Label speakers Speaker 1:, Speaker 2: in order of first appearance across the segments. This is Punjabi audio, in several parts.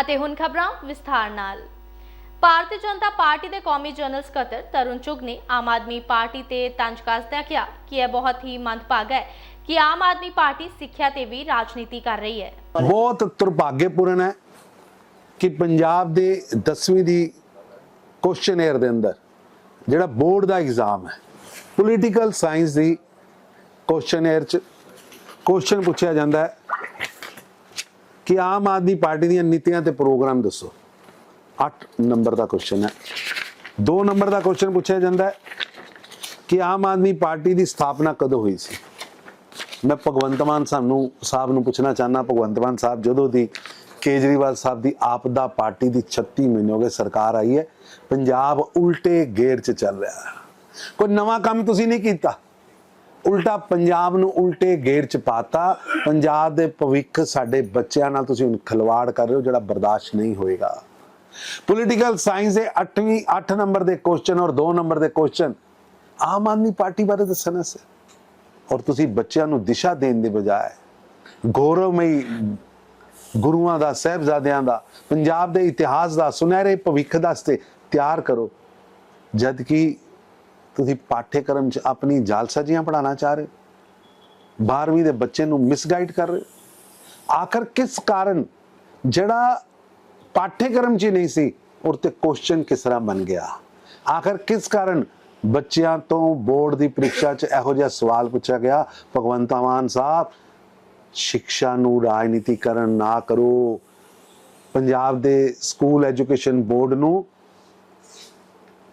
Speaker 1: ਅਤੇ ਹੁਣ ਖਬਰਾਂ ਵਿਸਥਾਰ ਨਾਲ। ਭਾਰਤੀ ਜਨਤਾ ਪਾਰਟੀ ਦੇ ਕੌਮੀ ਜਨਰਲ ਸਕੱਤਰ ਤਰੁਣ ਚੁਗ ਨੇ ਆਮ ਆਦਮੀ ਪਾਰਟੀ ਤੇ ਤੰਜ ਕੱਸਦਿਆਂ ਕਿਹਾ ਕਿ ਇਹ ਬਹੁਤ ਹੀ ਮੰਦਭਾਗਾ ਹੈ ਕਿ ਆਮ ਆਦਮੀ ਪਾਰਟੀ ਸਿੱਖਿਆ ਤੇ ਵੀ ਰਾਜਨੀਤੀ ਕਰ ਰਹੀ ਹੈ।
Speaker 2: ਬਹੁਤ ਦੁਰਭਾਗਯਪੂਰਨ ਹੈ ਕਿ ਪੰਜਾਬ ਦੇ 10ਵੀਂ ਦੀ ਕੁਐਸਚਨੇਅਰ ਦੇ ਅੰਦਰ ਜਿਹੜਾ ਬੋਰਡ ਦਾ ਐਗਜ਼ਾਮ ਹੈ ਪੋਲੀਟੀਕਲ ਸਾਇੰਸ ਦੀ ਕੁਐਸਚਨੇਅਰ ਚ ਕੁਐਸਚਨ ਪੁੱਛਿਆ ਜਾਂਦਾ ਹੈ। ਕਿ ਆਮ ਆਦਮੀ ਪਾਰਟੀ ਦੀਆਂ ਨੀਤੀਆਂ ਤੇ ਪ੍ਰੋਗਰਾਮ ਦੱਸੋ। 8 ਨੰਬਰ ਦਾ ਕੁਐਸਚਨ ਹੈ। 2 ਨੰਬਰ ਦਾ ਕੁਐਸਚਨ ਪੁੱਛਿਆ ਜਾਂਦਾ ਹੈ ਕਿ ਆਮ ਆਦਮੀ ਪਾਰਟੀ ਦੀ ਸਥਾਪਨਾ ਕਦੋਂ ਹੋਈ ਸੀ? ਮੈਂ ਭਗਵੰਤ ਮਾਨ ਸਾਨੂੰ ਸਾਹਿਬ ਨੂੰ ਪੁੱਛਣਾ ਚਾਹਨਾ ਭਗਵੰਤ ਮਾਨ ਸਾਹਿਬ ਜਦੋਂ ਦੀ ਕੇਜਰੀਵਾਲ ਸਾਹਿਬ ਦੀ ਆਪਦਾ ਪਾਰਟੀ ਦੀ 36 ਮਹੀਨੇ ਹੋ ਗਏ ਸਰਕਾਰ ਆਈ ਹੈ, ਪੰਜਾਬ ਉਲਟੇ ਗੇਰ 'ਚ ਚੱਲ ਰਿਹਾ ਕੋਈ ਨਵਾਂ ਕੰਮ ਤੁਸੀਂ ਨਹੀਂ ਕੀਤਾ? ਉਲਟਾ ਪੰਜਾਬ ਨੂੰ ਉਲਟੇ ਗੇਰ 'ਚ ਪਾਤਾ। ਪੰਜਾਬ ਦੇ ਭਵਿੱਖ ਸਾਡੇ ਬੱਚਿਆਂ ਨਾਲ ਤੁਸੀਂ ਹੁਣ ਖਿਲਵਾੜ ਕਰ ਰਹੇ ਹੋ, ਜਿਹੜਾ ਬਰਦਾਸ਼ਤ ਨਹੀਂ ਹੋਏਗਾ। ਪੋਲੀਟੀਕਲ ਸਾਇੰਸ ਦੇ 8ਵੀਂ 8 ਨੰਬਰ ਦੇ ਕੁਐਸਚਨ ਔਰ 2 ਨੰਬਰ ਦੇ ਕੁਐਸਚਨ ਆਮ ਆਦਮੀ ਪਾਰਟੀ ਬਾਰੇ ਦੱਸਣਾ ਸੀ ਔਰ ਤੁਸੀਂ ਬੱਚਿਆਂ ਨੂੰ ਦਿਸ਼ਾ ਦੇਣ ਦੇ ਬਜਾਏ ਗੌਰਵਮਈ ਗੁਰੂਆਂ ਦਾ, ਸਹਿਬਜ਼ਾਦਿਆਂ ਦਾ, ਪੰਜਾਬ ਦੇ ਇਤਿਹਾਸ ਦਾ, ਸੁਨਹਿਰੇ ਭਵਿੱਖ ਦਾ ਵਾਸਤੇ ਤਿਆਰ ਕਰੋ। ਜਦ ਕਿ ਤੁਸੀਂ ਪਾਠ్యਕ੍ਰਮ ਚ ਆਪਣੀ ਜਾਲਸਾਜੀਆਂ ਪੜਾਉਣਾ ਚਾਹ ਰਹੇ ਹੋ? 12ਵੀਂ ਦੇ ਬੱਚੇ ਨੂੰ ਮਿਸਗਾਈਡ ਕਰ ਰਹੇ ਆਖਰ ਕਿਸ ਕਾਰਨ ਜਿਹੜਾ ਪਾਠ्यਕ੍ਰਮ ਚ ਨਹੀਂ ਸੀ ਔਰ ਤੇ ਕੁਐਸਚਨ ਕਿਸ ਤਰ੍ਹਾਂ ਬਣ ਗਿਆ? ਆਖਰ ਕਿਸ ਕਾਰਨ ਬੱਚਿਆਂ ਤੋਂ ਬੋਰਡ ਦੀ ਪ੍ਰੀਖਿਆ ਚ ਇਹੋ ਜਿਹਾ ਸਵਾਲ ਪੁੱਛਿਆ ਗਿਆ? ਭਗਵੰਤ ਮਾਨ ਸਾਹਿਬ ਸਿੱਖਿਆ ਨੂੰ ਰਾਜਨੀਤੀਕਰਨ ਨਾ ਕਰੋ। ਪੰਜਾਬ ਦੇ ਸਕੂਲ ਐਜੂਕੇਸ਼ਨ ਬੋਰਡ ਨੂੰ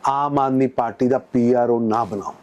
Speaker 2: ਆਮ ਆਦਮੀ ਪਾਰਟੀ ਦਾ ਪੀਆਰਓ ਨਾ ਬਣਾਓ।